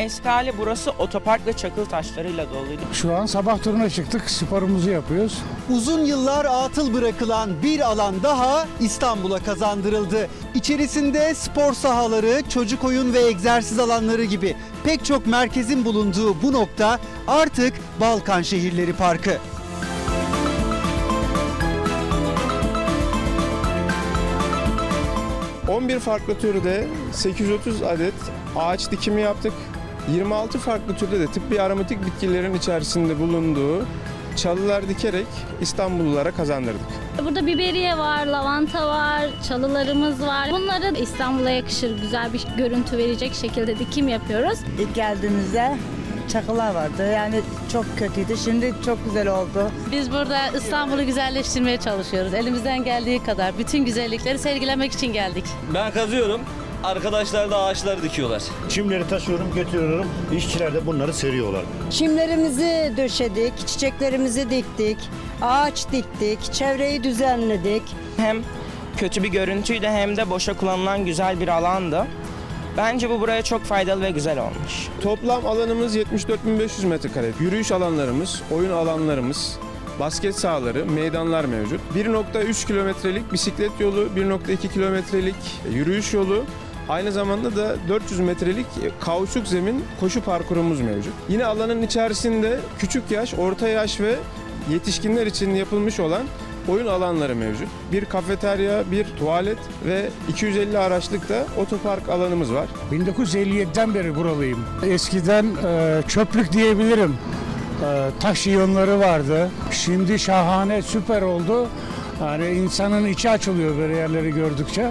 Eskali burası otopark ve çakıl taşlarıyla doluydu. Şu an sabah turuna çıktık, sporumuzu yapıyoruz. Uzun yıllar atıl bırakılan bir alan daha İstanbul'a kazandırıldı. İçerisinde spor sahaları, çocuk oyun ve egzersiz alanları gibi pek çok merkezin bulunduğu bu nokta artık Balkan Şehirleri Parkı. Hı. 11 farklı türde 830 adet ağaç dikimi yaptık. 26 farklı türde de tıbbi aromatik bitkilerin içerisinde bulunduğu çalılar dikerek İstanbullulara kazandırdık. Burada biberiye var, lavanta var, çalılarımız var. Bunları İstanbul'a yakışır güzel bir görüntü verecek şekilde dikim yapıyoruz. İlk geldiğimizde çakılar vardı. Yani çok kötüydü. Şimdi çok güzel oldu. Biz burada İstanbul'u güzelleştirmeye çalışıyoruz. Elimizden geldiği kadar bütün güzellikleri sergilemek için geldik. Ben kazıyorum. Arkadaşlar da ağaçlar dikiyorlar. Çimleri taşıyorum, götürüyorum. İşçiler de bunları seriyorlar. Çimlerimizi döşedik, çiçeklerimizi diktik, ağaç diktik, çevreyi düzenledik. Hem kötü bir görüntüydü hem de boşa kullanılan güzel bir alandı. Bence bu buraya çok faydalı ve güzel olmuş. Toplam alanımız 74.500 metrekare. Yürüyüş alanlarımız, oyun alanlarımız, basket sahaları, meydanlar mevcut. 1.3 kilometrelik bisiklet yolu, 1.2 kilometrelik yürüyüş yolu, Aynı zamanda da 400 metrelik kauçuk zemin koşu parkurumuz mevcut. Yine alanın içerisinde küçük yaş, orta yaş ve yetişkinler için yapılmış olan oyun alanları mevcut. Bir kafeterya, bir tuvalet ve 250 araçlık da otopark alanımız var. 1957'den beri buralıyım. Eskiden e, çöplük diyebilirim. E, taş iyonları vardı. Şimdi şahane, süper oldu. Yani insanın içi açılıyor böyle yerleri gördükçe.